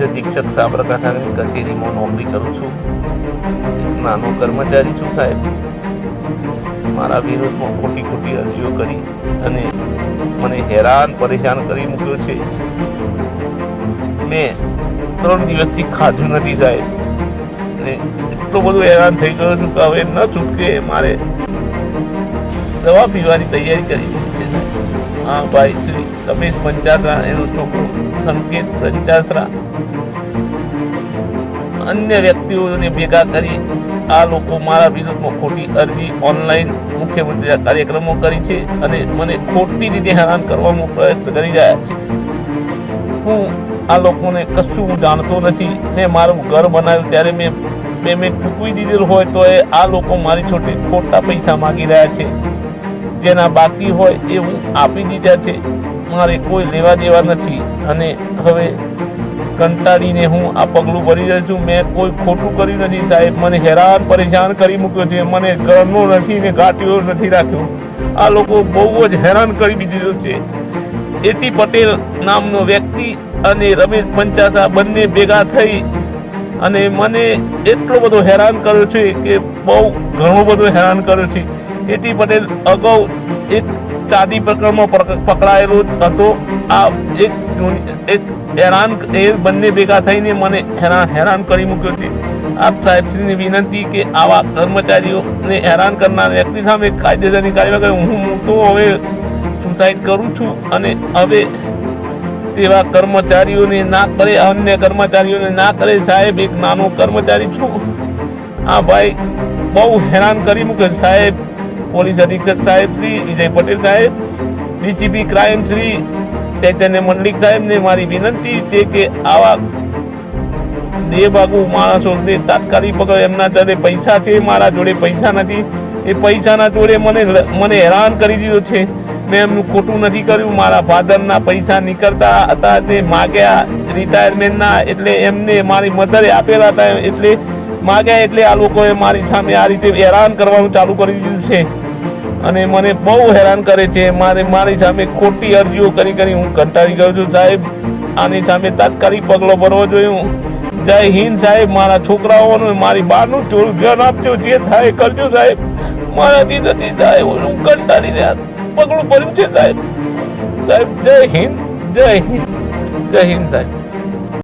અધિક્ષક સાબરકાંઠાની કચેરીમાં નોકરી કરું છું. એક નાનો કર્મચારી છું સાહેબ. મારા વિરોધમાં ખોટી ખોટી અરજીઓ કરી અને મને હેરાન પરેશાન કરી મૂક્યો છે. મેં ત્રણ દિવસથી ખાધું નથી સાહેબ. ને એટલો બધો હેરાન થઈ ગયો છું કે હવે ન છૂટકે મારે દવા પીવાની તૈયારી કરી છે હા, ભાઈ, શ્રી રમેશ પંચાસરા એનો છોકરો. સંકેત પ્રજાસરા અન્ય વ્યક્તિઓને ભેગા કરી આ લોકો મારા વિરુદ્ધમાં ખોટી અરજી ઓનલાઈન મુખ્યમંત્રીના કાર્યક્રમો કરી છે અને મને ખોટી રીતે હેરાન કરવાનો પ્રયત્ન કરી રહ્યા છે. હું આ લોકોને કશું હું જાણતો નથી. મેં મારું ઘર બનાવ્યું ત્યારે મેં પેમેન્ટ ચૂકવી દીધેલું હોય તો એ આ લોકો મારી છોટે ખોટા પૈસા માગી રહ્યા છે. જેના બાકી હોય એ હું આપી દીધા છે. મારે કોઈ લેવા દેવા નથી. અને હવે કંટાળીને હું આ પગલું ભરી રહ્યો છું. મેં કોઈ ખોટું કર્યું નથી સાહેબ. મને હેરાન, પરેશાન કરી મૂક્યો છે. મને ઘરનો નથી ને ગાંઠિયો નથી રાખ્યો. આ લોકો બહુ જ હેરાન કરી દીધું છે. એટી પટેલ નામનો વ્યક્તિ અને રમેશ પંચાસા બંને ભેગા થઈ અને મને એટલો બધો હેરાન કર્યો છે કે બહુ ઘણો બધો હેરાન કર્યો છે. એટી પટેલ અગાઉ એક ચાંદી પ્રકરણમાં પકડાયેલો હતો. આ એક એક હેરાન, એ બંને ભેગા થઈને મને હેરાન હેરાન કરી મૂક્યો છે. આપ સાહેબશ્રીની વિનંતી કે આવા કર્મચારીઓને હેરાન કરનાર વ્યક્તિ સામે કાયદેસરની કાર્યવાહી કરે. હું તો હવે સુસાઇડ કરું છું અને હવે તેવા કર્મચારીઓને ના કરે, અન્ય કર્મચારીઓને ના કરે. સાહેબ, એક નાનો કર્મચારી છું. આ ભાઈ બહુ હેરાન કરી મૂકે. સાહેબ પોલીસ અધિક્ષક સાહેબ શ્રી વિજય પટેલ સાહેબ, ડીસીપી ક્રાઇમ શ્રી ચૈતન્ય મંડલિક સાહેબને મારી વિનંતી છે કે આવા દેબાગુ માણસોને તાત્કાલિક પકડ. એમના જોડે પૈસા છે, મારા જોડે પૈસા નથી. એ પૈસાના જોડે મને મને હેરાન કરી દીધો છે. મેં એમનું ખોટું નથી કર્યું. મારા ફાધરના પૈસા નીકળતા હતા, તે માગ્યા રિટાયરમેન્ટના, એટલે એમને મારી મધરે આપેલા હતા, એટલે માગ્યા, એટલે આ લોકોએ મારી સામે આ રીતે હેરાન કરવાનું ચાલુ કરી દીધું છે. અને મને બહુ હેરાન કરે છે. મારે મારી સામે ખોટી અરજીઓ કરી કરી હું કંટાળી ગયો છું સાહેબ. આની સામે તાત્કાલિક પગલો ભરવો જોઈએ જય હિન્દ સાહેબ, મારા છોકરાઓનું મારી બહારનું થોડું ધ્યાન આપજો, જે થાય કરજો સાહેબ. મારાથી નથી થાય હું રહ્યા પગલું ભર્યું છે સાહેબ. સાહેબ, જય હિન્દ જય હિન્દ. જય હિન્દ સાહેબ.